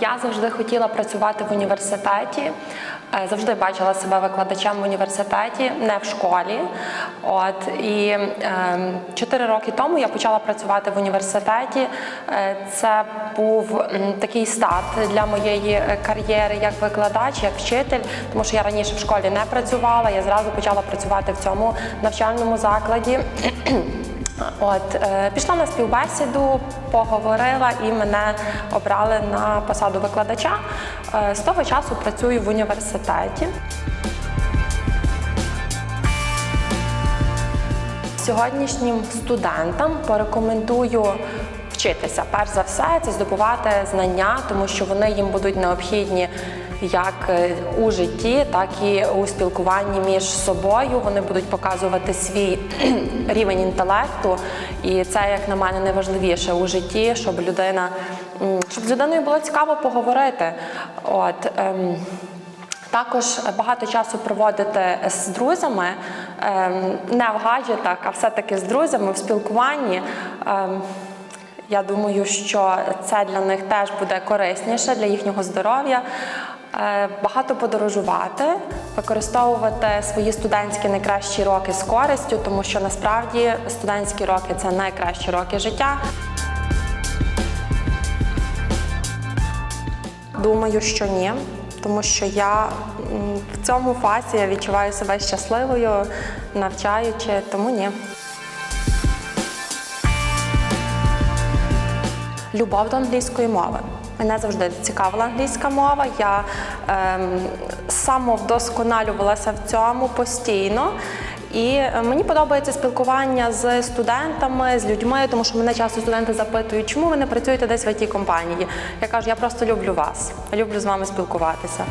Я завжди хотіла працювати в університеті. е, Завжди бачила себе викладачем в університеті, не в школі. От і ем, чотири роки тому я почала працювати в університеті. Е, Це був такий старт для моєї е, кар'єри як викладач, як вчитель, тому що я раніше в школі не працювала. Я зразу почала працювати в цьому навчальному закладі. От е, пішла на співбесіду, поговорила і мене обрали на посаду викладача. Е, з того часу працюю в університеті. Сьогоднішнім студентам порекомендую вчитися. Перш за все, це здобувати знання, тому що вони їм будуть необхідні як е, у житті, так і у спілкуванні між собою. Вони будуть показувати свій рівень інтелекту, і це, як на мене, найважливіше у житті, щоб людина, щоб з людиною було цікаво поговорити. От. ем, також багато часу проводити з друзями, ем, не в гаджетах, а все-таки з друзями в спілкуванні. Ем, Я думаю, що це для них теж буде корисніше для їхнього здоров'я. Е, Багато подорожувати, використовувати свої студентські найкращі роки з користю, тому що насправді студентські роки це найкращі роки життя. Думаю, що ні, тому що я в цьому фасі я відчуваю себе щасливою, навчаючи, тому ні. Любов до англійської мови. Мене завжди цікавила англійська мова. Я ем, самовдосконалювалася в цьому постійно. І е, мені подобається спілкування з студентами, з людьми, тому що мене часто студенти запитують, чому ви не працюєте десь в it компанії. Я кажу, я просто люблю вас, люблю з вами спілкуватися.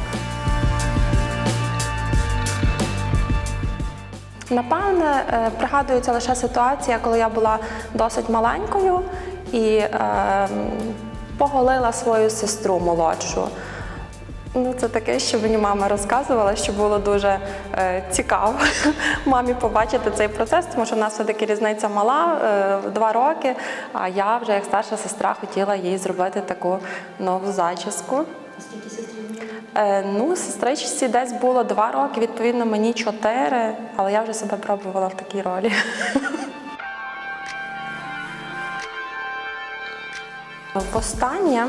Напевне, е, пригадується лише ситуація, коли я була досить маленькою і е, поголила свою сестру молодшу. Ну, це таке, що мені мама розказувала, що було дуже е, цікаво мамі побачити цей процес, тому що в нас все-таки різниця мала е, два роки. А я вже як старша сестра хотіла їй зробити таку нову зачіску. Е, ну, сестричці десь було два роки, відповідно, мені чотири, але я вже себе пробувала в такій ролі. Востаннє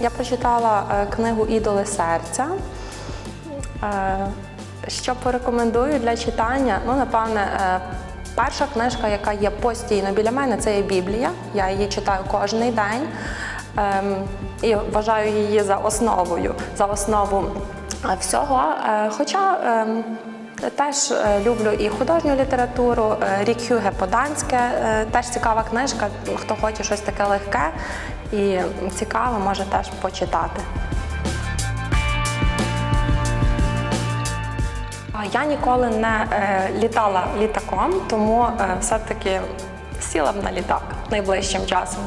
я прочитала е, книгу Ідоли серця. Е, Що порекомендую для читання? Ну, напевне, е, перша книжка, яка є постійно біля мене, це є Біблія. Я її читаю кожен день Ем, і вважаю її за основою, за основу всього. Хоча ем, Теж е, люблю і художню літературу, е, Рік Хюге Поданське, теж цікава книжка. Хто хоче щось таке легке і цікаве, може теж почитати. Я ніколи не е, літала літаком, тому все-таки сіла б на літак найближчим часом.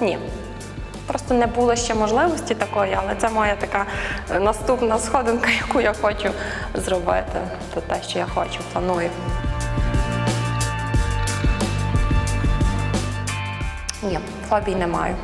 Ні. Просто не було ще можливості такої, але це моя така е, наступна сходинка, яку я хочу зробити. Це те, що я хочу, планую. Ні, фобій не маю.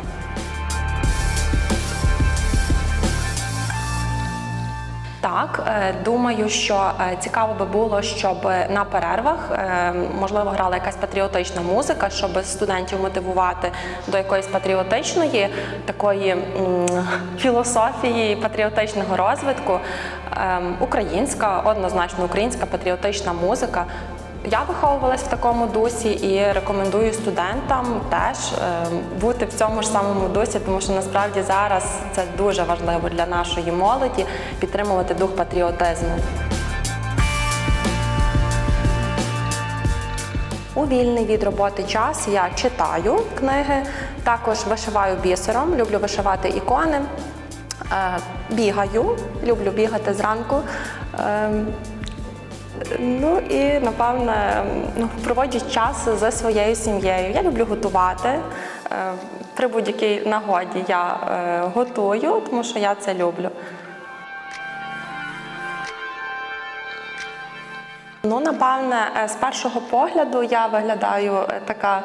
Так, е, думаю, що е, цікаво би було, щоб на перервах е, можливо грала якась патріотична музика, щоб студентів мотивувати до якоїсь патріотичної такої філософії, патріотичного розвитку. Ем, Українська, однозначно українська патріотична музика. Я виховувалась в такому дусі і рекомендую студентам теж е, бути в цьому ж самому дусі, тому що насправді зараз це дуже важливо для нашої молоді підтримувати дух патріотизму. У вільний від роботи час я читаю книги, також вишиваю бісером, люблю вишивати ікони, е, бігаю, люблю бігати зранку. Ну і напевне ну, проводжу час зі своєю сім'єю. Я люблю готувати. Е, При будь-якій нагоді я е, готую, тому що я це люблю. Ну, напевне, е, з першого погляду я виглядаю така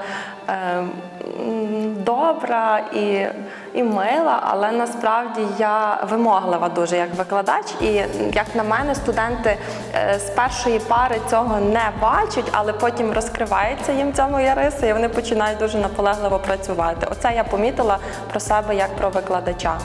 добра і, і мила, але насправді я вимоглива дуже як викладач. І як на мене, студенти е, з першої пари цього не бачать, але потім розкривається їм ця моя риса, і вони починають дуже наполегливо працювати. Оце я помітила про себе як про викладача.